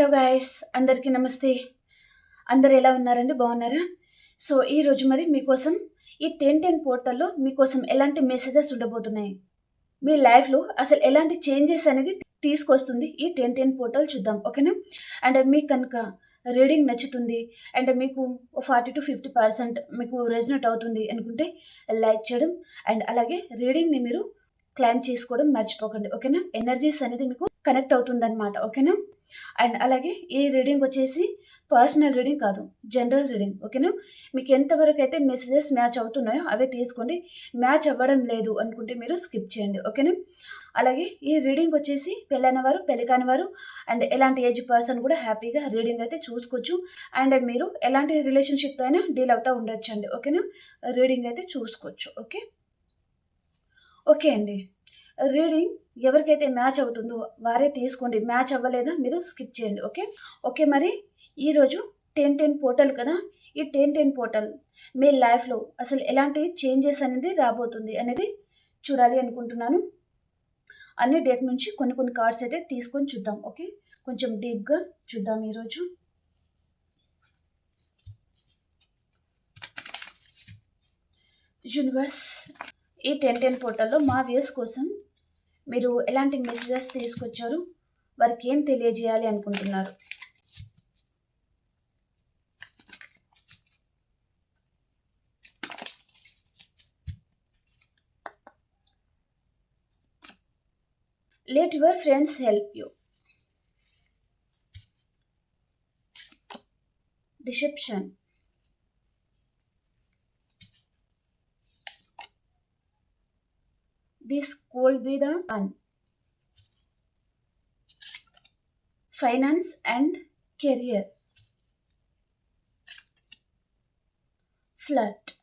Hello guys అందరికీ నమస్తే. అందరు ఎలా ఉన్నారండి? బాగున్నారా? సో ఈరోజు మరి మీకోసం ఈ టెన్ టెన్ పోర్టల్లో మీకోసం ఎలాంటి మెసేజెస్ ఉండబోతున్నాయి? మీ లైఫ్లో అసలు ఎలాంటి చేంజెస్ అనేది తీసుకొస్తుంది ఈ టెన్ టెన్ పోర్టల్ చూద్దాం ఓకేనా? అండ్ మీకు కనుక రీడింగ్ నచ్చుతుంది అండ్ మీకు ఫార్టీ టు ఫిఫ్టీ పర్సెంట్ మీకు రెజినెట్ అవుతుంది అనుకుంటే లైక్ చేయడం అండ్ అలాగే రీడింగ్ని మీరు క్లైమ్ చేసుకోవడం మర్చిపోకండి ఓకేనా? ఎనర్జీస్ అనేది మీకు కనెక్ట్ అవుతుందన్నమాట ఓకేనా? అండ్ అలాగే ఈ రీడింగ్ వచ్చేసి పర్సనల్ రీడింగ్ కాదు జనరల్ రీడింగ్ ఓకేనా? మీకు ఎంతవరకు అయితే మెసేజెస్ మ్యాచ్ అవుతున్నాయో అవే తీసుకోండి. మ్యాచ్ అవ్వడం లేదు అనుకుంటే మీరు స్కిప్ చేయండి ఓకేనా? అలాగే ఈ రీడింగ్ వచ్చేసి పెళ్ళైన వారు పెళ్ళి కాని వారు అండ్ ఎలాంటి ఏజ్ పర్సన్ కూడా హ్యాపీగా రీడింగ్ అయితే చూసుకోవచ్చు. అండ్ మీరు ఎలాంటి రిలేషన్షిప్తో అయినా డీల్ అవుతూ ఉండొచ్చు అండి ఓకేనా? రీడింగ్ అయితే చూసుకోవచ్చు ఓకే? ఓకే అండి. రీడింగ్ ఎవరికైతే మ్యాచ్ అవుతుందో వారే తీసుకోండి. మ్యాచ్ అవ్వలేదా మీరు స్కిప్ చేయండి. ఓకే? ఓకే మరి ఈరోజు టెన్ టెన్ పోర్టల్ కదా? ఈ టెన్ టెన్ పోర్టల్ మీ లైఫ్లో అసలు ఎలాంటి చేంజెస్ అనేది రాబోతుంది అనేది చూడాలి అనుకుంటున్నాను. అన్ని డేట్ నుంచి కొన్ని కొన్ని కార్డ్స్ అయితే తీసుకొని చూద్దాం. ఓకే? కొంచెం డీప్గా చూద్దాం ఈరోజు. యూనివర్స్ ఈ టెన్ టెన్ పోర్టల్లో మా వ్యూస్ కోసం మీరు ఎలాంటి మెసేజెస్ తీసుకొచ్చారు? వారికి ఏం తెలియజేయాలి అనుకుంటున్నారు? Let your friends help you deception the one. Finance and career. Flirt.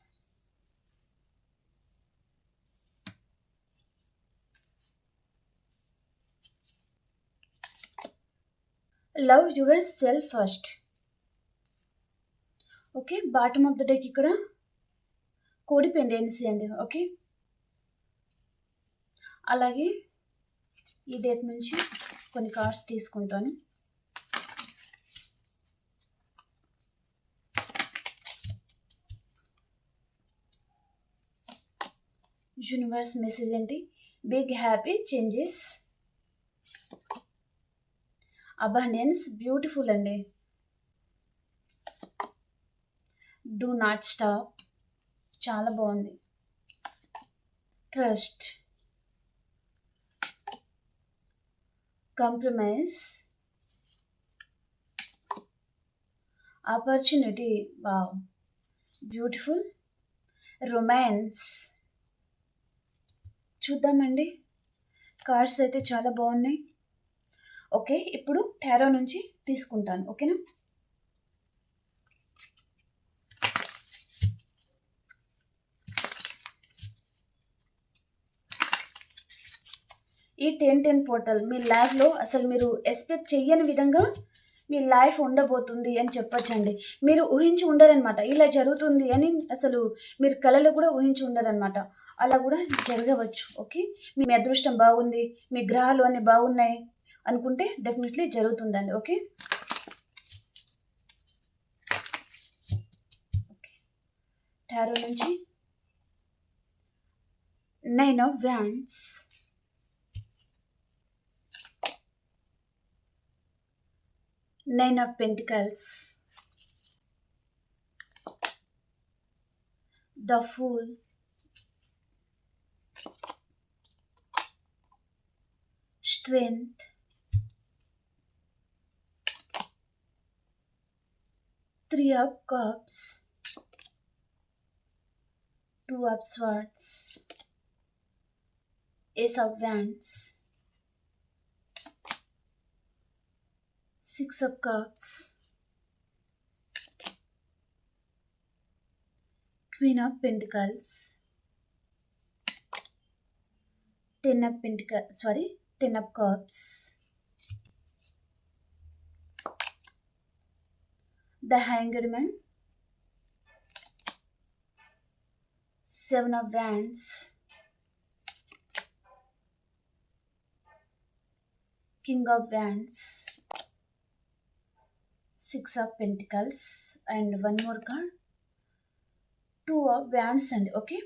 Love your self first okay bottom of the deck ఇక్కడ కోడి పెండెన్సీ అండి ఓకే అలాగే ఈ డేట్ నుంచి కొన్ని కార్డ్స్ తీసుకుంటాను. యూనివర్స్ మెసేజ్ ఏంటి? Big happy changes abundance beautiful అండి. డూ నాట్ స్టాప్ చాలా బాగుంది. Trust compromise opportunity. వా బ్యూటిఫుల్. రొమాన్స్. చూద్దామండి. కార్డ్స్ అయితే చాలా బాగున్నాయి. ఓకే ఇప్పుడు టారో నుంచి తీసుకుంటాను. ఓకేనా? ఈ టెన్ టెన్ పోర్టల్ మీ లైఫ్లో అసలు మీరు ఎక్స్పెక్ట్ చెయ్యని విధంగా మీ లైఫ్ ఉండబోతుంది అని చెప్పొచ్చండి. మీరు ఊహించి ఉండరనమాట ఇలా జరుగుతుంది అని అసలు మీరు కళలో కూడా ఊహించి ఉండరనమాట అలా కూడా జరగవచ్చు. ఓకే? మీ అదృష్టం బాగుంది మీ గ్రహాలు అన్నీ బాగున్నాయి అనుకుంటే డెఫినెట్లీ జరుగుతుందండి. ఓకే? టారో నుంచి nine of wands Nine of Pentacles, the Fool, Strength, Three of Cups, Two of Swords, Ace of Wands, Six of Cups, Queen of Pentacles, Ten of Pentacles, sorry, Ten of Cups, the Hanged Man, Seven of Wands, King of Wands, six of pentacles and one more card. Two of wands అండి okay?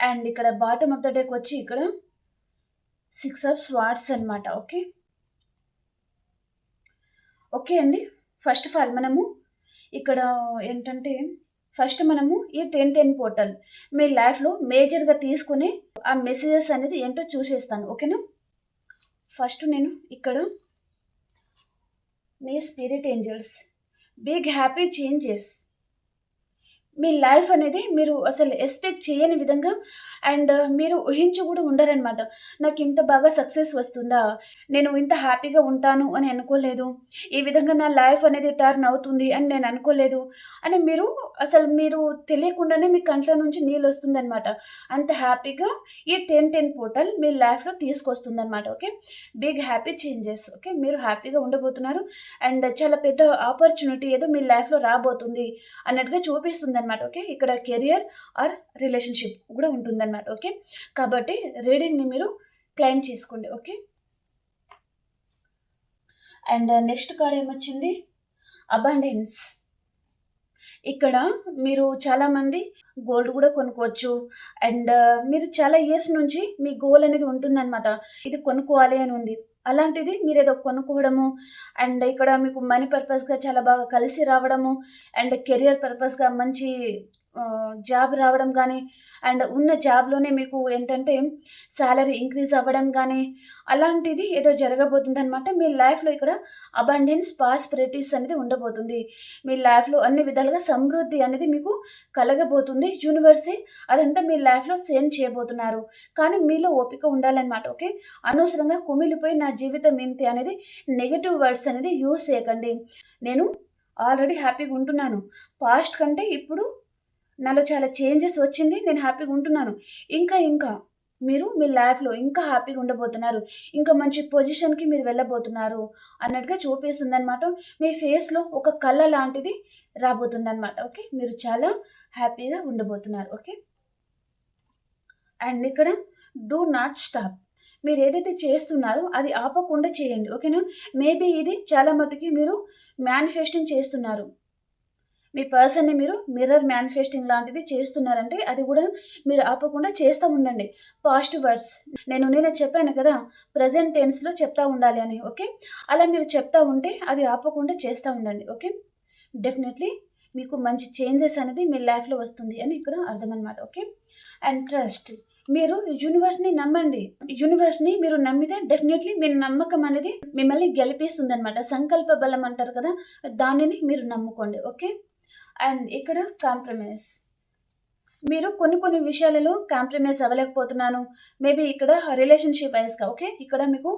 And ఇక్కడ bottom of the deck వచ్చి ఇక్కడ six of swords అనమాట okay? Okay అండి first of all మనము ఇక్కడ ఏంటంటే first మనము ఈ టెన్ టెన్ పోర్టల్ మీ లైఫ్లో మేజర్గా తీసుకునే ఆ మెసేజెస్ అనేది ఏంటో చూసేస్తాను ఓకేనా? ఫస్ట్ నేను ఇక్కడ మీ spirit angels big happy changes మీ లైఫ్ అనేది మీరు అసలు ఎక్స్పెక్ట్ చేయని విధంగా అండ్ మీరు ఊహించి కూడా ఉండరనమాట నాకు ఇంత బాగా సక్సెస్ వస్తుందా? నేను ఇంత హ్యాపీగా ఉంటాను అని అనుకోలేదు. ఈ విధంగా నా లైఫ్ అనేది టర్న్ అవుతుంది అని నేను అనుకోలేదు. అని మీరు అసలు మీరు తెలియకుండానే మీ కంట్ల నుంచి నీళ్ళు వస్తుందన్నమాట. అంత హ్యాపీగా ఈ టెన్ టెన్ పోర్టల్ మీ లైఫ్లో తీసుకొస్తుందనమాట okay? Big happy changes okay? మీరు హ్యాపీగా ఉండబోతున్నారు. అండ్ చాలా పెద్ద ఆపర్చునిటీ ఏదో మీ లైఫ్లో రాబోతుంది అన్నట్టుగా చూపిస్తుంది అనమాట ఓకే? ఇక్కడ కెరియర్ ఆర్ రిలేషన్షిప్ కూడా ఉంటుందన్నమాట. ఓకే? కాబట్టి రీడింగ్ని మీరు క్లైమ్ చేసుకోండి ఓకే? అండ్ నెక్స్ట్ కార్డ్ ఏమొచ్చింది? అబండెన్స్. ఇక్కడ మీరు చాలామంది గోల్డ్ కూడా కొనుక్కోవచ్చు. అండ్ మీరు చాలా ఇయర్స్ నుంచి మీ గోల్ అనేది ఉంటుందన్నమాట. ఇది కొనుక్కోవాలి అని ఉంది. అలాంటిది మీరు ఏదో కొనుక్కోవడము అండ్ ఇక్కడ మీకు మనీ పర్పస్గా చాలా బాగా కలిసి రావడము అండ్ కెరియర్ పర్పస్గా మంచి జాబ్ రావడం కానీ అండ్ ఉన్న జాబ్లోనే మీకు ఏంటంటే శాలరీ ఇంక్రీజ్ అవ్వడం కానీ అలాంటిది ఏదో జరగబోతుంది అనమాట మీ లైఫ్లో ఇక్కడ అబండెన్స్ పాస్పిరిటీస్ అనేది ఉండబోతుంది. మీ లైఫ్లో అన్ని విధాలుగా సమృద్ధి అనేది మీకు కలగబోతుంది. యూనివర్సే అదంతా మీ లైఫ్లో సేమ్ చేయబోతున్నారు. కానీ మీలో ఓపిక ఉండాలన్నమాట ఓకే? అనవసరంగా కుమిలిపోయి నా జీవితం ఏంటి అనేది నెగిటివ్ వర్డ్స్ అనేది యూస్ చేయకండి. నేను ఆల్రెడీ హ్యాపీగా ఉంటున్నాను. పాస్ట్ కంటే ఇప్పుడు నాలో చాలా చేంజెస్ వచ్చింది నేను హ్యాపీగా ఉంటున్నాను. ఇంకా ఇంకా మీరు మీ లైఫ్లో ఇంకా హ్యాపీగా ఉండబోతున్నారు. ఇంకా మంచి పొజిషన్కి మీరు వెళ్ళబోతున్నారు అన్నట్టుగా చూపిస్తుంది అనమాట మీ ఫేస్లో ఒక కళ్ళ లాంటిది రాబోతుంది అనమాట ఓకే? మీరు చాలా హ్యాపీగా ఉండబోతున్నారు. ఓకే? అండ్ ఇక్కడ డూ నాట్ స్టాప్ మీరు ఏదైతే చేస్తున్నారో అది ఆపకుండా చేయండి. ఓకేనా? మేబీ ఇది చాలా మటుకి మీరు మేనిఫెస్టింగ్ చేస్తున్నారు. మీ పర్సన్ని మీరు మిర్రర్ మేనిఫెస్టింగ్ లాంటిది చేస్తున్నారంటే అది కూడా మీరు ఆపకుండా చేస్తూ ఉండండి. పాజిటివ్ వర్డ్స్ నేను నేనే చెప్పాను కదా ప్రజెంట్ టెన్స్లో చెప్తా ఉండాలి అని ఓకే? అలా మీరు చెప్తా ఉంటే అది ఆపకుండా చేస్తూ ఉండండి ఓకే? డెఫినెట్లీ మీకు మంచి చేంజెస్ అనేది మీ లైఫ్లో వస్తుంది అని ఇక్కడ అర్థం అనమాట ఓకే? అండ్ ట్రస్ట్ మీరు యూనివర్స్ని నమ్మండి. యూనివర్స్ని మీరు నమ్మితే డెఫినెట్లీ మీ నమ్మకం అనేది మిమ్మల్ని గెలిపిస్తుంది అనమాట సంకల్ప బలం అంటారు కదా దానిని మీరు నమ్ముకోండి ఓకే? అండ్ ఇక్కడ కాంప్రమైజ్. మీరు కొన్ని కొన్ని విషయాలలో కాంప్రమైజ్ అవ్వలేకపోతున్నాను. మేబీ ఇక్కడ రిలేషన్షిప్ వైజ్గా ఓకే? ఇక్కడ మీకు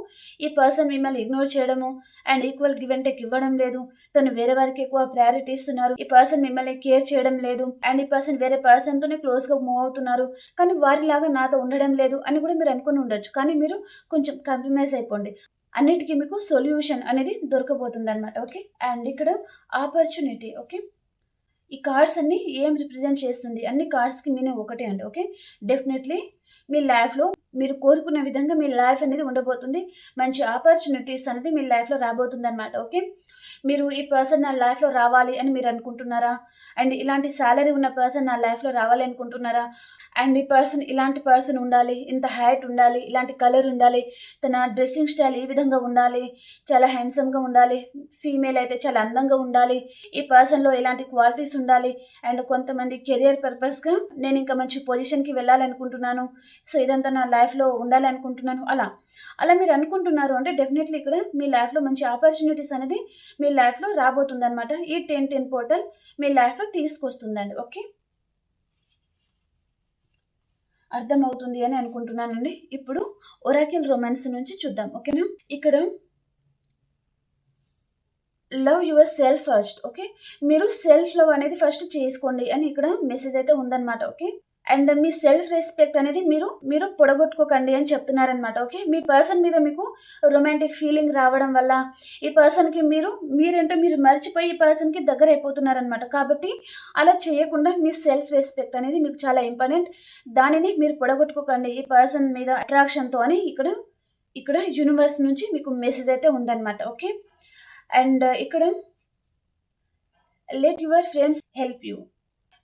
ఈ పర్సన్ మిమ్మల్ని ఇగ్నోర్ చేయడము అండ్ ఈక్వల్ గివ్ అండ్ ఇవ్వడం లేదు. తను వేరే వారికి ఎక్కువ ప్రయారిటీ ఇస్తున్నారు. ఈ పర్సన్ మిమ్మల్ని కేర్ చేయడం లేదు అండ్ ఈ పర్సన్ వేరే పర్సన్తోనే క్లోజ్గా మూవ్ అవుతున్నారు. కానీ వారిలాగా నాతో ఉండడం లేదు అని కూడా మీరు అనుకుని ఉండొచ్చు. కానీ మీరు కొంచెం కాంప్రమైజ్ అయిపోండి. అన్నిటికీ మీకు సొల్యూషన్ అనేది దొరకబోతుంది అనమాట ఓకే? అండ్ ఇక్కడ ఆపర్చునిటీ ఓకే? ఈ కార్డ్స్ అన్ని ఏం రిప్రజెంట్ చేస్తుంది. అన్ని కార్డ్స్కి మీనింగ్ ఒకటే అండి ఓకే డెఫినెట్లీ మీ లైఫ్లో మీరు కోరుకున్న విధంగా మీ లైఫ్ అనేది ఉండబోతుంది. మంచి ఆపర్చునిటీస్ అనేది మీ లైఫ్లో రాబోతుంది అనమాట ఓకే మీరు ఈ పర్సన్ నా లైఫ్లో రావాలి అని మీరు అనుకుంటున్నారా? అండ్ ఇలాంటి శాలరీ ఉన్న పర్సన్ నా లైఫ్లో రావాలి అనుకుంటున్నారా? అండ్ ఈ పర్సన్ ఇలాంటి పర్సన్ ఉండాలి ఇంత హైట్ ఉండాలి ఇలాంటి కలర్ ఉండాలి తన డ్రెస్సింగ్ స్టైల్ ఈ విధంగా ఉండాలి చాలా హ్యాండ్సమ్గా ఉండాలి ఫీమేల్ అయితే చాలా అందంగా ఉండాలి ఈ పర్సన్లో ఇలాంటి క్వాలిటీస్ ఉండాలి అండ్ కొంతమంది కెరియర్ పర్పస్గా నేను ఇంకా మంచి పొజిషన్కి వెళ్ళాలనుకుంటున్నాను సో ఇదంతా నా లైఫ్లో ఉండాలి అనుకుంటున్నాను అలా. అలా మీరు అనుకుంటున్నారు అంటే డెఫినెట్లీ ఇక్కడ మీ లైఫ్లో మంచి ఆపర్చునిటీస్ అనేది మీ మీ లైఫ్లో రాబోతుంది అనమాట ఈ టెన్ టెన్ పోర్టల్ మీ లైఫ్లో తీసుకొస్తుందండి ఓకే అర్థమవుతుంది అని అనుకుంటున్నానండి. ఇప్పుడు ఒరాకిల్ రొమాన్స్ నుంచి చూద్దాం ఓకేనా ఇక్కడ love your self first okay మీరు సెల్ఫ్ లవ్ అనేది ఫస్ట్ చేసుకోండి అని ఇక్కడ మెసేజ్ అయితే ఉందన్నమాట ఓకే అండ్ మీ సెల్ఫ్ రెస్పెక్ట్ అనేది మీరు మీరు పొడగొట్టుకోకండి అని చెప్తున్నారనమాట ఓకే మీ పర్సన్ మీద మీకు రొమాంటిక్ ఫీలింగ్ రావడం వల్ల ఈ పర్సన్కి మీరు మీరేంటో మీరు మర్చిపోయి ఈ పర్సన్కి దగ్గర అయిపోతున్నారనమాట కాబట్టి అలా చేయకుండా మీ సెల్ఫ్ రెస్పెక్ట్ అనేది మీకు చాలా ఇంపార్టెంట్ దానిని మీరు పొడగొట్టుకోకండి ఈ పర్సన్ మీద అట్రాక్షన్తో అని ఇక్కడ ఇక్కడ యూనివర్స్ నుంచి మీకు మెసేజ్ అయితే ఉందన్నమాట ఓకే అండ్ ఇక్కడ let your friends help you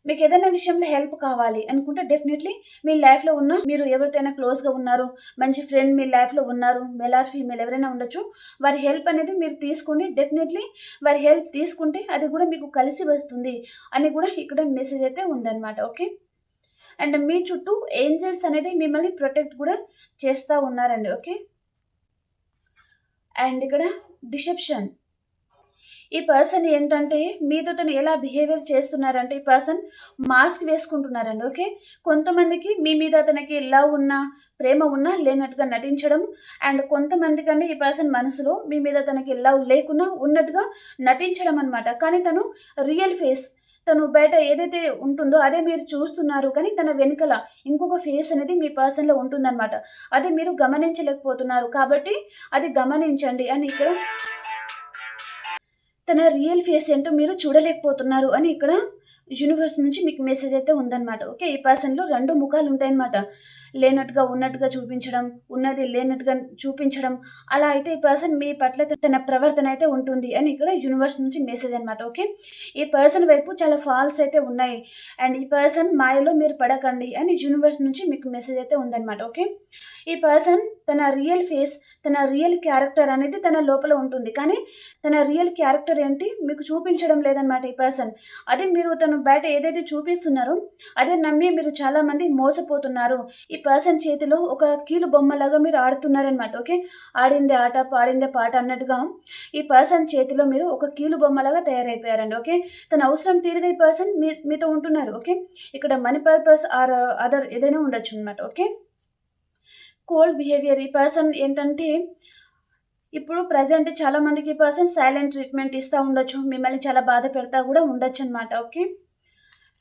మీకు ఏదైనా విషయంలో హెల్ప్ కావాలి అనుకుంటే డెఫినెట్లీ మీ లైఫ్లో ఉన్న మీరు ఎవరితోనైనా క్లోజ్గా ఉన్నారు మంచి ఫ్రెండ్ మీ లైఫ్లో ఉన్నారు మెల్ ఆర్ ఫీమేల్ ఎవరైనా ఉండొచ్చు వారి హెల్ప్ అనేది మీరు తీసుకుని డెఫినెట్లీ వారి హెల్ప్ తీసుకుంటే అది కూడా మీకు కలిసి వస్తుంది అని కూడా ఇక్కడ మెసేజ్ అయితే ఉందన్నమాట ఓకే అండ్ మీ చుట్టూ ఏంజల్స్ అనేది మిమ్మల్ని ప్రొటెక్ట్ కూడా చేస్తూ ఉన్నారండి ఓకే అండ్ ఇక్కడ డిసెప్షన్ ఈ పర్సన్ ఏంటంటే మీతో తను ఎలా బిహేవియర్ చేస్తున్నారంటే ఈ పర్సన్ మాస్క్ వేసుకుంటున్నారండి ఓకే కొంతమందికి మీ మీద తనకి లవ్ ఉన్నా ప్రేమ ఉన్నా లేనట్టుగా నటించడం అండ్ కొంతమందికి కంటే ఈ పర్సన్ మనసులో మీ మీద తనకి లవ్ లేకున్నా ఉన్నట్టుగా నటించడం అనమాట కానీ తను రియల్ ఫేస్ తను బయట ఏదైతే ఉంటుందో అదే మీరు చూస్తున్నారు కానీ తన వెనుకల ఇంకొక ఫేస్ అనేది మీ పర్సన్లో ఉంటుందన్నమాట. అది మీరు గమనించలేకపోతున్నారు కాబట్టి అది గమనించండి అని ఇక్కడ తన రియల్ ఫేస్ ఏంటో మీరు చూడలేకపోతున్నారు అని ఇక్కడ యూనివర్స్ నుంచి మీకు మెసేజ్ అయితే ఉందన్నమాట. ఓకే ఈ పర్సన్లో రెండు ముఖాలు ఉంటాయన్నమాట లేనట్టుగా ఉన్నట్టుగా చూపించడం ఉన్నది లేనట్టుగా చూపించడం అలా అయితే ఈ పర్సన్ మీ పట్ల తన ప్రవర్తన అయితే ఉంటుంది అని ఇక్కడ యూనివర్స్ నుంచి మెసేజ్ అనమాట ఓకే ఈ పర్సన్ వైపు చాలా ఫాల్స్ అయితే ఉన్నాయి. అండ్ ఈ పర్సన్ మాయలో మీరు పడకండి అని యూనివర్స్ నుంచి మీకు మెసేజ్ అయితే ఉందన్నమాట ఓకే ఈ పర్సన్ తన రియల్ ఫేస్ తన రియల్ క్యారెక్టర్ అనేది తన లోపల ఉంటుంది. కానీ తన రియల్ క్యారెక్టర్ ఏంటి మీకు చూపించడం లేదనమాట ఈ పర్సన్ అదే మీరు తను బయట ఏదైతే చూపిస్తున్నారో అదే నమ్మి మీరు చాలామంది మోసపోతున్నారు. ఈ పర్సన్ చేతిలో ఒక కీలు బొమ్మలాగా మీరు ఆడుతున్నారనమాట ఓకే ఆడిందే ఆట పాడిందే పాట అన్నట్టుగా ఈ పర్సన్ చేతిలో మీరు ఒక కీలు బొమ్మలాగా తయారైపోయారండి ఓకే తన అవసరం తీరుగా ఈ పర్సన్ మీ మీతో ఉంటున్నారు ఓకే ఇక్కడ మనీ పర్పస్ ఆర్ అదర్ ఏదైనా ఉండొచ్చు అనమాట ఓకే కోల్డ్ బిహేవియర్ ఈ పర్సన్ ఏంటంటే ఇప్పుడు ప్రజెంట్ చాలా మందికి ఈ పర్సన్ సైలెంట్ ట్రీట్మెంట్ ఇస్తూ ఉండొచ్చు మిమ్మల్ని చాలా బాధ పెడతా కూడా ఉండొచ్చు అనమాట ఓకే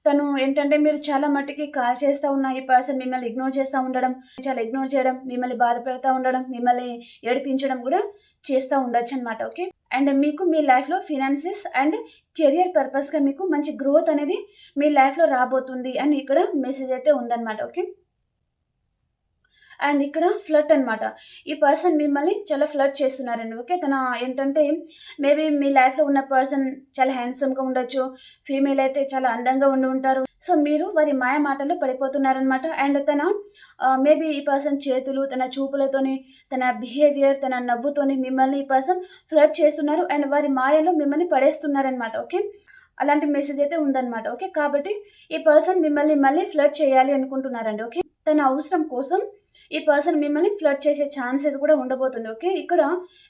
తను ఏంటంటే మీరు చాలా మట్టికి కాల్ చేస్తూ ఉన్న ఈ పర్సన్ మిమ్మల్ని ఇగ్నోర్ చేస్తూ ఉండడం చాలా ఇగ్నోర్ చేయడం మిమ్మల్ని బాధపడుతూ ఉండడం మిమ్మల్ని ఏడిపించడం కూడా చేస్తూ ఉండొచ్చు అనమాట ఓకే? అండ్ మీకు మీ లైఫ్లో ఫినాన్సెస్ అండ్ కెరియర్ పర్పస్గా మీకు మంచి గ్రోత్ అనేది మీ లైఫ్లో రాబోతుంది అని ఇక్కడ మెసేజ్ అయితే ఉందన్నమాట ఓకే? అండ్ ఇక్కడ ఫ్లట్ అనమాట ఈ పర్సన్ మిమ్మల్ని చాలా ఫ్లట్ చేస్తున్నారండి ఓకే? తన ఏంటంటే మేబీ మీ లైఫ్లో ఉన్న పర్సన్ చాలా హ్యాండ్సమ్గా ఉండొచ్చు ఫీమేల్ అయితే చాలా అందంగా ఉండి ఉంటారు. సో మీరు వారి మాయ మాటల్లో పడిపోతున్నారనమాట అండ్ తన మేబీ ఈ పర్సన్ చేతులు తన చూపులతోని తన బిహేవియర్ తన నవ్వుతోని మిమ్మల్ని ఈ పర్సన్ ఫ్లడ్ చేస్తున్నారు అండ్ వారి మాయలో మిమ్మల్ని పడేస్తున్నారనమాట ఓకే? అలాంటి మెసేజ్ అయితే ఉందన్నమాట ఓకే? కాబట్టి ఈ పర్సన్ మిమ్మల్ని మళ్ళీ ఫ్లడ్ చేయాలి అనుకుంటున్నారండి ఓకే? తన అవసరం కోసం ఈ పర్సన్ మిమ్మల్ని ఫ్లడ్ చేసే ఛాన్సెస్ కూడా ఉండబోతుంది ఓకే ఇక్కడ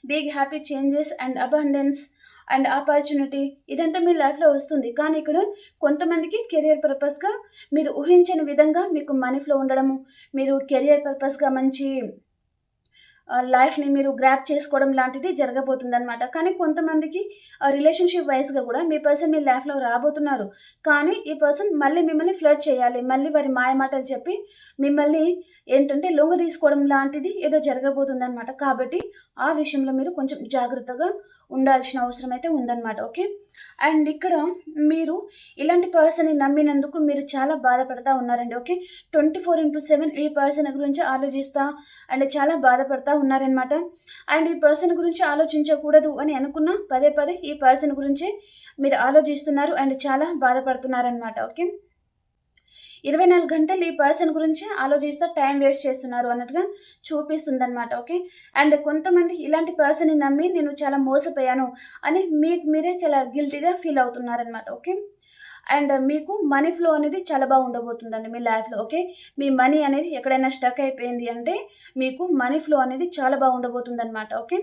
big happy changes and abundance and opportunity ఇదంతా మీ లైఫ్లో వస్తుంది. కానీ ఇక్కడ కొంతమందికి కెరియర్ పర్పస్గా మీరు ఊహించని విధంగా మీకు మనీ ఫ్లో ఉండడము మీరు కెరియర్ పర్పస్గా మంచి లైఫ్ని మీరు గ్రాప్ చేసుకోవడం లాంటిది జరగబోతుంది అనమాట కానీ కొంతమందికి రిలేషన్షిప్ వైజ్గా కూడా మీ పర్సన్ మీ లైఫ్లో రాబోతున్నారు. కానీ ఈ పర్సన్ మళ్ళీ మిమ్మల్ని ఫ్లడ్ చేయాలి మళ్ళీ వారి మాయమాటలు చెప్పి మిమ్మల్ని ఏంటంటే లొంగ తీసుకోవడం లాంటిది ఏదో జరగబోతుంది అనమాట కాబట్టి ఆ విషయంలో మీరు కొంచెం జాగ్రత్తగా ఉండాల్సిన అవసరం అయితే ఉందన్నమాట ఓకే? అండ్ ఇక్కడ మీరు ఇలాంటి పర్సన్ని నమ్మినందుకు మీరు చాలా బాధపడతా ఉన్నారండి okay? Twenty four into seven ఈ పర్సన్ గురించి ఆలోచిస్తా అండ్ చాలా బాధపడతా ఉన్నారనమాట అండ్ ఈ పర్సన్ గురించి ఆలోచించకూడదు అని అనుకున్న పదే పదే ఈ పర్సన్ గురించి మీరు ఆలోచిస్తున్నారు అండ్ చాలా బాధపడుతున్నారనమాట ఓకే? ఇరవై నాలుగు గంటలు ఈ పర్సన్ గురించి ఆలోచిస్తూ టైం వేస్ట్ చేస్తున్నారు అన్నట్టుగా చూపిస్తుంది అనమాట ఓకే? అండ్ కొంతమంది ఇలాంటి పర్సన్ని నమ్మి నేను చాలా మోసపోయాను అని మీకు మీరే చాలా గిల్టీగా ఫీల్ అవుతున్నారనమాట ఓకే? అండ్ మీకు మనీ ఫ్లో అనేది చాలా బాగా ఉండబోతుందండి మీ లైఫ్లో ఓకే? మీ మనీ అనేది ఎక్కడైనా స్టక్ అయిపోయింది అంటే మీకు మనీ ఫ్లో అనేది చాలా బాగా ఉండబోతుంది అనమాట ఓకే?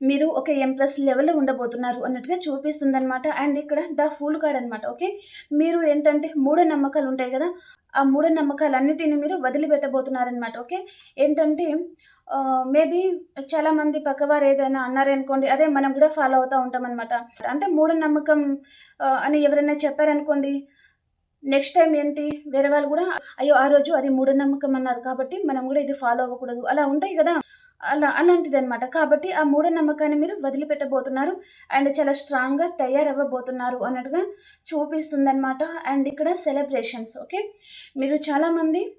మీరు ఒక ఎంప్రెస్ లెవెల్లో ఉండబోతున్నారు అన్నట్టుగా చూపిస్తుంది అనమాట అండ్ ఇక్కడ ద ఫుల్ కార్డ్ అనమాట ఓకే? మీరు ఏంటంటే మూఢ నమ్మకాలు ఉంటాయి కదా ఆ మూఢ నమ్మకాలన్నిటిని మీరు వదిలిపెట్టబోతున్నారనమాట ఓకే? ఏంటంటే మేబీ చాలా మంది పక్కవారు ఏదైనా అన్నారనుకోండి అదే మనం కూడా ఫాలో అవుతూ ఉంటాం అనమాట అంటే మూఢ నమ్మకం అని ఎవరైనా చెప్పారనుకోండి నెక్స్ట్ టైం ఏంటి వేరే వాళ్ళు కూడా అయ్యో ఆ రోజు అది మూఢనమ్మకం అన్నారు కాబట్టి మనం కూడా ఇది ఫాలో అవ్వకూడదు. అలా ఉంటాయి కదా. అలా అలాంటిది అనమాట కాబట్టి ఆ మూఢనమ్మకాన్ని మీరు వదిలిపెట్టబోతున్నారు. అండ్ చాలా స్ట్రాంగ్గా తయారవ్వబోతున్నారు అన్నట్టుగా చూపిస్తుంది అనమాట అండ్ ఇక్కడ సెలబ్రేషన్స్ ఓకే? మీరు చాలామంది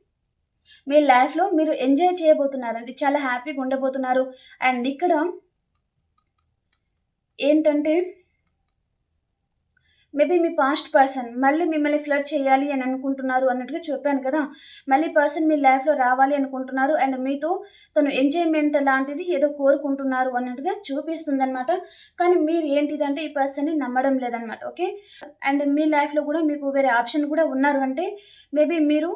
మీ లైఫ్లో మీరు ఎంజాయ్ చేయబోతున్నారండి. చాలా హ్యాపీగా ఉండబోతున్నారు. అండ్ ఇక్కడ ఏంటంటే మేబీ మీ పాస్ట్ పర్సన్ మళ్ళీ మిమ్మల్ని ఫ్లడ్ చేయాలి అని అనుకుంటున్నారు అన్నట్టుగా చెప్పాను కదా. మళ్ళీ పర్సన్ మీ లైఫ్లో రావాలి అనుకుంటున్నారు అండ్ మీతో తను ఎంజాయ్మెంట్ లాంటిది ఏదో కోరుకుంటున్నారు అన్నట్టుగా చూపిస్తుంది అనమాట కానీ మీరు ఏంటిదంటే ఈ పర్సన్ని నమ్మడం లేదనమాట ఓకే? అండ్ మీ లైఫ్లో కూడా మీకు వేరే ఆప్షన్ కూడా ఉన్నారు అంటే మేబీ మీరు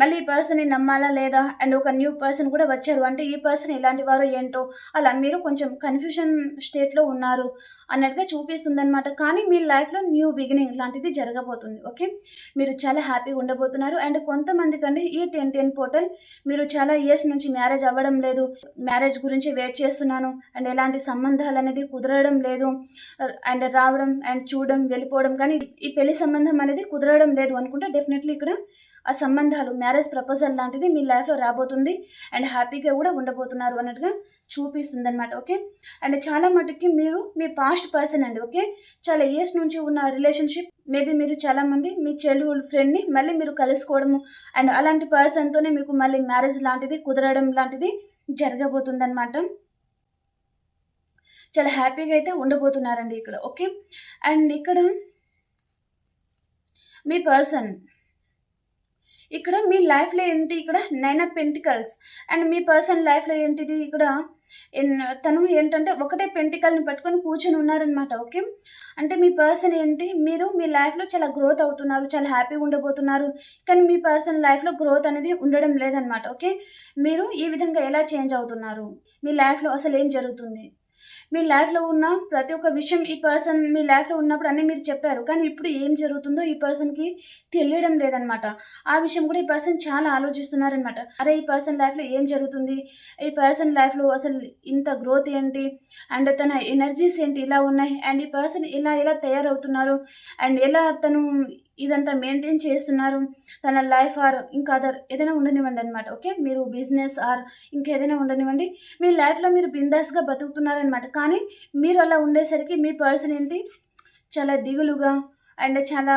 మళ్ళీ ఈ పర్సన్ని నమ్మాలా లేదా? అండ్ ఒక న్యూ పర్సన్ కూడా వచ్చారు. అంటే ఈ పర్సన్ ఎలాంటి వారు ఏంటో? అలా మీరు కొంచెం కన్ఫ్యూషన్ స్టేట్లో ఉన్నారు అన్నట్టుగా చూపిస్తుంది అనమాట కానీ మీ లైఫ్లో న్యూ బిగినింగ్ లాంటిది జరగబోతుంది. ఓకే మీరు చాలా హ్యాపీగా ఉండబోతున్నారు. అండ్ కొంతమంది కంటే ఈ టెన్ టెన్ పోర్టల్ మీరు చాలా ఇయర్స్ నుంచి మ్యారేజ్ అవ్వడం లేదు. మ్యారేజ్ గురించి వెయిట్ చేస్తున్నాను. అండ్ ఎలాంటి సంబంధాలు అనేది కుదరడం లేదు. అండ్ రావడం అండ్ చూడడం వెళ్ళిపోవడం. కానీ ఈ పెళ్ళి సంబంధం అనేది కుదరడం లేదు అనుకుంటే డెఫినెట్లీ ఇక్కడ ఆ సంబంధాలు మ్యారేజ్ ప్రపోజల్ లాంటిది మీ లైఫ్లో రాబోతుంది. అండ్ హ్యాపీగా కూడా ఉండబోతున్నారు అన్నట్టుగా చూపిస్తుంది అనమాట ఓకే? అండ్ చాలా మటుకి మీరు మీ పాస్ట్ పర్సన్ అండి ఓకే? చాలా ఇయర్స్ నుంచి ఉన్న రిలేషన్షిప్ మేబీ మీరు చాలా మంది మీ చైల్డ్హుడ్ ఫ్రెండ్ని మళ్ళీ మీరు కలుసుకోవడము అండ్ అలాంటి పర్సన్తోనే మీకు మళ్ళీ మ్యారేజ్ లాంటిది కుదరడం లాంటిది జరగబోతుంది అనమాట చాలా హ్యాపీగా అయితే ఉండబోతున్నారండి ఇక్కడ ఓకే? అండ్ ఇక్కడ మీ పర్సన్ ఇక్కడ మీ లైఫ్లో ఏంటి ఇక్కడ నైన్ ఆఫ్ పెంటికల్స్ అండ్ మీ పర్సన్ లైఫ్లో ఏంటిది ఇక్కడ? తను ఏంటంటే ఒకటే పెంటికల్ని పట్టుకొని కూర్చొని ఉన్నారనమాట ఓకే అంటే మీ పర్సన్ ఏంటి? మీరు మీ లైఫ్లో చాలా గ్రోత్ అవుతున్నారు చాలా హ్యాపీగా ఉండబోతున్నారు కానీ మీ పర్సన్ లైఫ్లో గ్రోత్ అనేది ఉండడం లేదనమాట ఓకే మీరు ఈ విధంగా ఎలా చేంజ్ అవుతున్నారు? మీ లైఫ్లో అసలు ఏం జరుగుతుంది? మీ లైఫ్లో ఉన్న ప్రతి ఒక్క విషయం ఈ పర్సన్ మీ లైఫ్లో ఉన్నప్పుడు అన్నీ మీరు చెప్పారు. కానీ ఇప్పుడు ఏం జరుగుతుందో ఈ పర్సన్కి తెలియడం లేదనమాట ఆ విషయం కూడా ఈ పర్సన్ చాలా ఆలోచిస్తున్నారనమాట అరే ఈ పర్సన్ లైఫ్లో ఏం జరుగుతుంది? ఈ పర్సన్ లైఫ్లో అసలు ఇంత గ్రోత్ ఏంటి? అండ్ తన ఎనర్జీస్ ఏంటి? ఇలా ఉన్నాయి. అండ్ ఈ పర్సన్ ఇలా ఎలా తయారవుతున్నారు? అండ్ ఎలా తను ఇదంతా మెయింటైన్ చేస్తున్నారు. తన లైఫ్ ఆర్ ఇంకా అదర్ ఏదైనా ఉండనివ్వండి అనమాట ఓకే మీరు బిజినెస్ ఆర్ ఇంకా ఏదైనా ఉండనివ్వండి. మీ లైఫ్లో మీరు బిందాస్గా బతుకుతున్నారనమాట కానీ మీరు అలా ఉండేసరికి మీ పర్సన్ ఏంటి? చాలా దిగులుగా అండ్ చాలా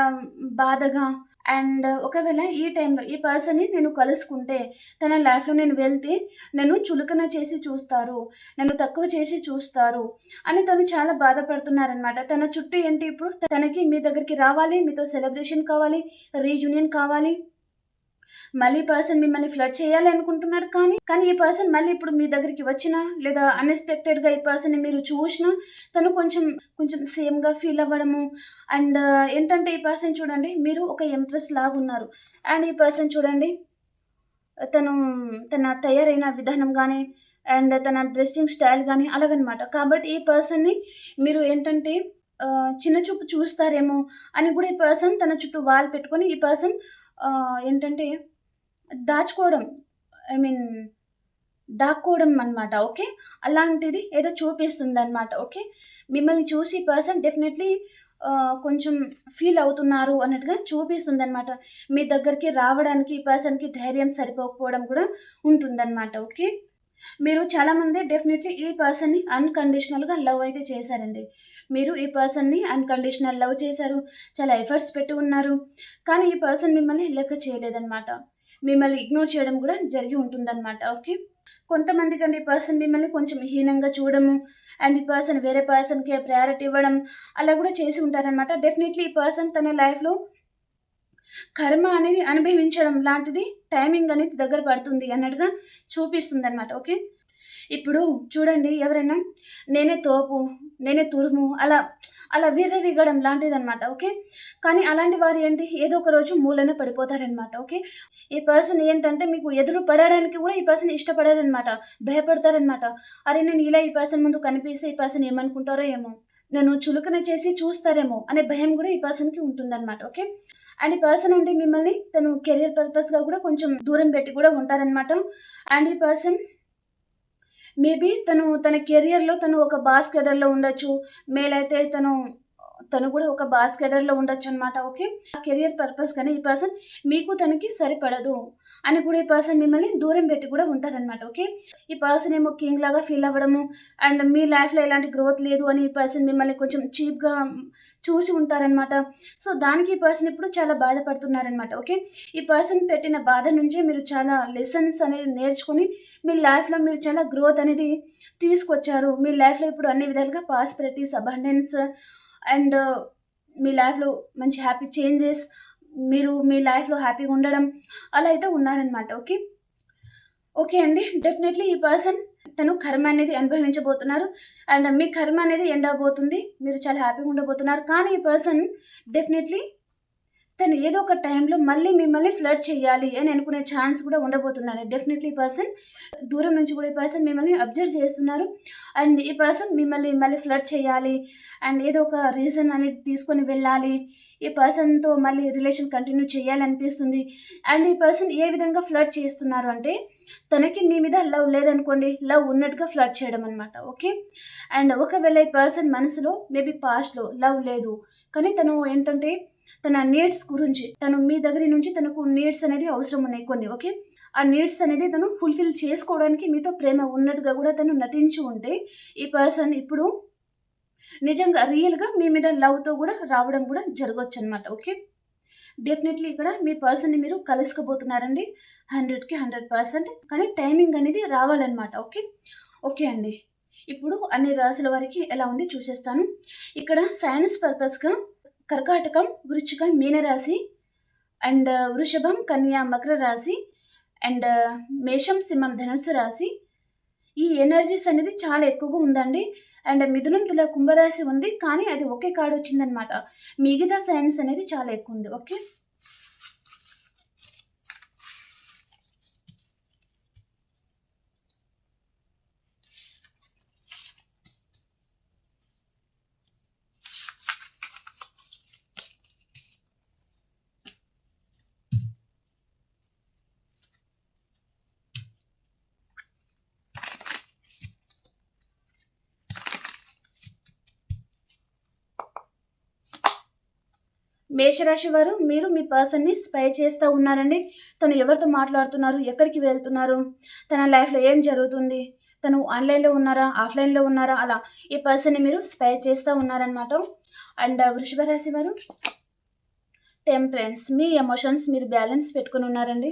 బాధగా అండ్ ఒకవేళ ఈ టైంలో ఈ పర్సన్ని నేను కలుసుకుంటే తన లైఫ్లో నేను వెళ్తే నన్ను చులకన చేసి చూస్తారు నన్ను తక్కువ చేసి చూస్తారు అని తను చాలా బాధపడుతున్నారనమాట తన చుట్టూ ఏంటి ఇప్పుడు? తనకి మీ దగ్గరికి రావాలి మీతో సెలబ్రేషన్ కావాలి రీయూనియన్ కావాలి? మళ్ళీ పర్సన్ మిమ్మల్ని ఫ్లడ్ చేయాలి అనుకుంటున్నారు కానీ కానీ ఈ పర్సన్ మళ్ళీ ఇప్పుడు మీ దగ్గరికి వచ్చినా లేదా అన్ఎక్స్పెక్టెడ్గా ఈ పర్సన్ని మీరు చూసినా తను కొంచెం కొంచెం సేమ్గా ఫీల్ అవ్వడము. అండ్ uh, ఏంటంటే ఈ పర్సన్ చూడండి మీరు ఒక ఎంప్రెస్ లాగా ఉన్నారు. అండ్ ఈ పర్సన్ చూడండి తను తన తయారైన విధానం కానీ అండ్ తన డ్రెస్సింగ్ స్టైల్ కానీ అలాగనమాట. కాబట్టి ఈ పర్సన్ని మీరు ఏంటంటే uh, చిన్న చూపు చూస్తారేమో అని కూడా ఈ పర్సన్ తన చుట్టూ వాల్ పెట్టుకొని ఈ పర్సన్ ఏంటంటే దాచుకోవడం ఐ మీన్ దాక్కోవడం అనమాట ఓకే? అలాంటిది ఏదో చూపిస్తుంది అనమాట ఓకే? మిమ్మల్ని చూసి పర్సన్ డెఫినెట్లీ కొంచెం ఫీల్ అవుతున్నారు అన్నట్టుగా చూపిస్తుంది అనమాట మీ దగ్గరికి రావడానికి ఈ పర్సన్కి ధైర్యం సరిపోకపోవడం కూడా ఉంటుందన్నమాట ఓకే? మీరు చాలామంది డెఫినెట్లీ ఈ పర్సన్ని అన్కండిషనల్గా లవ్ అయితే చేశారండి. మీరు ఈ పర్సన్ని అన్కండిషనల్ లవ్ చేశారు. చాలా ఎఫర్ట్స్ పెట్టి ఉన్నారు. కానీ ఈ పర్సన్ మిమ్మల్ని లెక్క చేయలేదన్నమాట. మిమ్మల్ని ఇగ్నోర్ చేయడం కూడా జరిగి ఉంటుందన్నమాట ఓకే? కొంతమంది కంటే ఈ పర్సన్ మిమ్మల్ని కొంచెం హీనంగా చూడము అండ్ ఈ పర్సన్ వేరే పర్సన్కి ప్రయారిటీ ఇవ్వడం అలా కూడా చేసి ఉంటారనమాట డెఫినెట్లీ ఈ పర్సన్ తన లైఫ్లో కర్మ అనేది అనుభవించడం లాంటిది టైమింగ్ అనేది దగ్గర పడుతుంది అన్నట్టుగా చూపిస్తుంది అనమాట ఓకే? ఇప్పుడు చూడండి ఎవరైనా నేనే తోపు నేనే తురుము అలా అలా విర్రవిగడం లాంటిది అనమాట ఓకే? కానీ అలాంటి వారు ఏంటి? ఏదో ఒక రోజు మూలన పడిపోతారనమాట ఓకే? ఈ పర్సన్ ఏంటంటే మీకు ఎదురు పడడానికి కూడా ఈ పర్సన్ ఇష్టపడదనమాట భయపడతారనమాట అరే నేను ఇలా ఈ పర్సన్ ముందు కనిపిస్తే ఈ పర్సన్ ఏమనుకుంటారో ఏమో? నన్ను చులుకన చేసి చూస్తారేమో అనే భయం కూడా ఈ పర్సన్కి ఉంటుందన్నమాట ఓకే? అండ్ ఈ పర్సన్ అంటే మిమ్మల్ని తను కెరియర్ పర్పస్గా కూడా కొంచెం దూరం పెట్టి కూడా ఉంటారనమాట అండ్ ఈ పర్సన్ మేబీ తను తన కెరియర్లో తను ఒక బాస్కెటర్లో ఉండొచ్చు. మేలైతే తను తను కూడా ఒక బాస్కెటర్లో ఉండొచ్చు అనమాట ఓకే కెరియర్ పర్పస్ కానీ ఈ పర్సన్ మీకు తనకి సరిపడదు అని కూడా ఈ పర్సన్ మిమ్మల్ని దూరం పెట్టి కూడా ఉంటారనమాట ఓకే ఈ పర్సన్ ఏమో కింగ్ లాగా ఫీల్ అవ్వడము అండ్ మీ లైఫ్లో ఎలాంటి గ్రోత్ లేదు అని ఈ పర్సన్ మిమ్మల్ని కొంచెం చీప్గా చూసి ఉంటారనమాట సో దానికి ఈ పర్సన్ ఇప్పుడు చాలా బాధపడుతున్నారనమాట ఓకే ఈ పర్సన్ పెట్టిన బాధ నుంచే మీరు చాలా లెసన్స్ అనేది నేర్చుకొని మీ లైఫ్లో మీరు చాలా గ్రోత్ అనేది తీసుకొచ్చారు. మీ లైఫ్లో ఇప్పుడు అన్ని విధాలుగా పాస్పరిటీస్ అబండెన్స్ అండ్ మీ లైఫ్లో మంచి హ్యాపీ చేంజెస్ మీరు మీ లైఫ్లో హ్యాపీగా ఉండడం అలా అయితే ఉన్నారనమాట ఓకే? ఓకే అండి డెఫినెట్లీ ఈ పర్సన్ తను కర్మ అనేది అనుభవించబోతున్నారు అండ్ మీ కర్మ అనేది ఎండ్ అవబోతుంది మీరు చాలా హ్యాపీగా ఉండబోతున్నారు. కానీ ఈ పర్సన్ డెఫినెట్లీ తను ఏదో ఒక టైంలో మళ్ళీ మిమ్మల్ని ఫ్లడ్ చేయాలి అని అనుకునే ఛాన్స్ కూడా ఉండబోతుందండి. డెఫినెట్లీ పర్సన్ దూరం నుంచి కూడా ఈ పర్సన్ మిమ్మల్ని అబ్జర్వ్ చేస్తున్నారు. అండ్ ఈ పర్సన్ మిమ్మల్ని మళ్ళీ ఫ్లడ్ చేయాలి అండ్ ఏదో ఒక రీజన్ అనేది తీసుకొని వెళ్ళాలి. ఈ పర్సన్తో మళ్ళీ రిలేషన్ కంటిన్యూ చేయాలి అనిపిస్తుంది అండ్ ఈ పర్సన్ ఏ విధంగా ఫ్లడ్ చేస్తున్నారు అంటే తనకి మీ మీద లవ్ లేదనుకోండి లవ్ ఉన్నట్టుగా ఫ్లడ్ చేయడం అనమాట ఓకే అండ్ ఒకవేళ ఈ పర్సన్ మనసులో మేబీ పాస్ట్లో లవ్ లేదు. కానీ తను ఏంటంటే తన నీడ్స్ గురించి తను మీ దగ్గర నుంచి తనకు నీడ్స్ అనేది అవసరం ఉన్నాయి కొన్ని ఓకే ఆ నీడ్స్ అనేది తను ఫుల్ఫిల్ చేసుకోవడానికి మీతో ప్రేమ ఉన్నట్టుగా కూడా తను నటించి ఉంటే ఈ పర్సన్ ఇప్పుడు నిజంగా రియల్గా మీ మీద లవ్తో కూడా రావడం కూడా జరగవచ్చు అనమాట ఓకే డెఫినెట్లీ ఇక్కడ మీ పర్సన్ని మీరు కలుసుకోబోతున్నారండి హండ్రెడ్కి హండ్రెడ్ పర్సెంట్ కానీ టైమింగ్ అనేది రావాలన్నమాట ఓకే ఓకే అండి. ఇప్పుడు అన్ని రాసుల వారికి ఎలా ఉంది చూసేస్తాను. ఇక్కడ సైన్స్ పర్పస్గా కర్కాటకం వృచ్చికం మీనరాశి అండ్ uh, వృషభం కన్యా మకర రాశి అండ్ uh, మేషం సింహం ధనుసు రాశి. ఈ ఎనర్జీస్ అనేది చాలా ఎక్కువగా ఉందండి. అండ్ మిథునం తుల కుంభరాశి ఉంది. కానీ అది ఒకే కార్డు వచ్చిందనమాట మిగతా సైన్స్ అనేది చాలా ఎక్కువ ఉంది. ఓకే? మేషరాశి వారు మీరు మీ పర్సన్ని స్పై చేస్తూ ఉన్నారండి. తను ఎవరితో మాట్లాడుతున్నారు ఎక్కడికి వెళ్తున్నారు తన లైఫ్లో ఏం జరుగుతుంది తను ఆన్లైన్లో ఉన్నారా ఆఫ్లైన్లో ఉన్నారా అలా ఈ పర్సన్ని మీరు స్పై చేస్తూ ఉన్నారనమాట అండ్ వృషభ రాశి వారు టెంపరెన్స్ మీ ఎమోషన్స్ మీరు బ్యాలెన్స్ పెట్టుకుని ఉన్నారండి.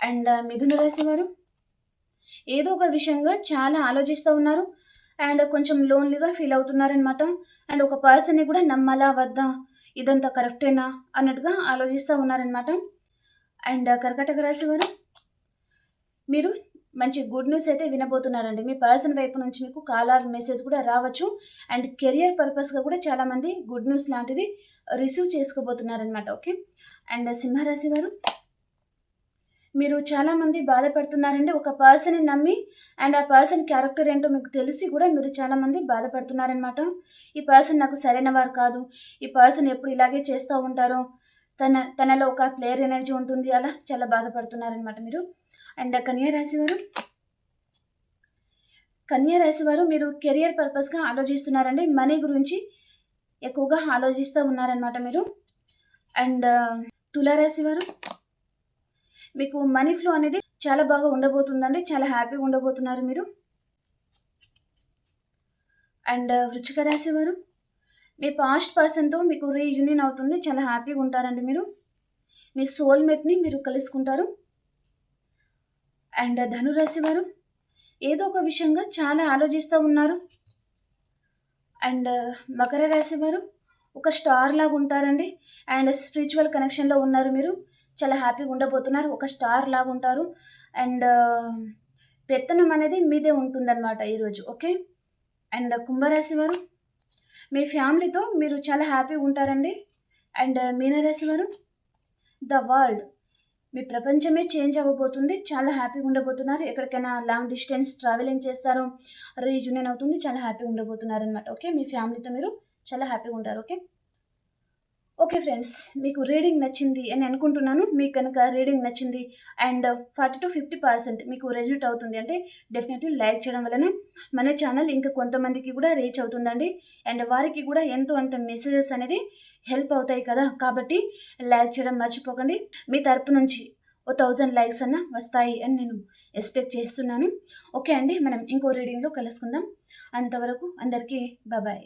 అండ్ మిథున రాశి వారు ఏదో ఒక విషయంగా చాలా ఆలోచిస్తూ ఉన్నారు. అండ్ కొంచెం లోన్లీగా ఫీల్ అవుతున్నారనమాట అండ్ ఒక పర్సన్ని కూడా నమ్మాలా వద్దా? ఇదంతా కరెక్టేనా? అన్నట్టుగా ఆలోచిస్తూ ఉన్నారనమాట అండ్ కర్కటక రాశి వారు మీరు మంచి గుడ్ న్యూస్ అయితే వినబోతున్నారండి. మీ పర్సన్ వైపు నుంచి మీకు కాలర్ మెసేజ్ కూడా రావచ్చు. అండ్ కెరియర్ పర్పస్గా కూడా చాలామంది గుడ్ న్యూస్ లాంటిది రిసీవ్ చేసుకోబోతున్నారనమాట ఓకే? అండ్ సింహరాశి వారు మీరు చాలామంది బాధపడుతున్నారండి. ఒక పర్సన్ని నమ్మి అండ్ ఆ పర్సన్ క్యారెక్టర్ ఏంటో మీకు తెలిసి కూడా మీరు చాలామంది బాధపడుతున్నారనమాట ఈ పర్సన్ నాకు సరైన వారు కాదు. ఈ పర్సన్ ఎప్పుడు ఇలాగే చేస్తూ ఉంటారు తన తనలో ఒక ప్లేయర్ ఎనర్జీ ఉంటుంది అలా చాలా బాధపడుతున్నారనమాట మీరు. అండ్ కన్యా రాశి వారు? కన్యా రాశి వారు మీరు కెరియర్ పర్పస్గా ఆలోచిస్తున్నారండి. మనీ గురించి ఎక్కువగా ఆలోచిస్తూ ఉన్నారనమాట మీరు. అండ్ తులారాశి వారు? మీకు మనీ ఫ్లో అనేది చాలా బాగా ఉండబోతుందండి. చాలా హ్యాపీగా ఉండబోతున్నారు మీరు. అండ్ uh, వృచ్చిక రాశి వారు మీ పాస్ట్ పర్సన్తో మీకు రీయూనియన్ అవుతుంది. చాలా హ్యాపీగా ఉంటారండి మీరు. మీ సోల్మేట్ని మీరు కలుసుకుంటారు. అండ్ uh, ధనురాశి వారు ఏదో ఒక విషయంగా చాలా ఆలోచిస్తూ ఉన్నారు. అండ్ uh, మకర రాశి వారు ఒక స్టార్ లాగా ఉంటారండి. అండ్ స్పిరిచువల్ కనెక్షన్లో ఉన్నారు మీరు. చాలా హ్యాపీగా ఉండబోతున్నారు. ఒక స్టార్ లాగా ఉంటారు. అండ్ పెత్తనం అనేది మీదే ఉంటుందన్నమాట ఈరోజు ఓకే? అండ్ కుంభరాశి వారు మీ ఫ్యామిలీతో మీరు చాలా హ్యాపీగా ఉంటారండి. అండ్ మీనరాశి వారు ద వరల్డ్ మీ ప్రపంచమే చేంజ్ అవ్వబోతుంది. చాలా హ్యాపీగా ఉండబోతున్నారు. ఎక్కడికైనా లాంగ్ డిస్టెన్స్ ట్రావెలింగ్ చేస్తారు రీయూనియన్ అవుతుంది. చాలా హ్యాపీగా ఉండబోతున్నారు అనమాట ఓకే? మీ ఫ్యామిలీతో మీరు చాలా హ్యాపీగా ఉంటారు ఓకే? ఓకే ఫ్రెండ్స్ మీకు రీడింగ్ నచ్చింది అని అనుకుంటున్నాను. మీకు కనుక రీడింగ్ నచ్చింది and forty to fifty percent మీకు రెజ్యూట్ అవుతుంది అంటే డెఫినెట్లీ లైక్ చేయడం వలన మన ఛానల్ ఇంకా కొంతమందికి కూడా రీచ్ అవుతుందండి. అండ్ వారికి కూడా ఎంతో అంత మెసేజెస్ అనేది హెల్ప్ అవుతాయి కదా. కాబట్టి లైక్ చేయడం మర్చిపోకండి. మీ తరపు నుంచి ఓ థౌజండ్ లైక్స్ అన్న వస్తాయి అని నేను ఎక్స్పెక్ట్ చేస్తున్నాను. ఓకే అండి మనం ఇంకో రీడింగ్లో కలుసుకుందాం. అంతవరకు అందరికీ బాబాయ్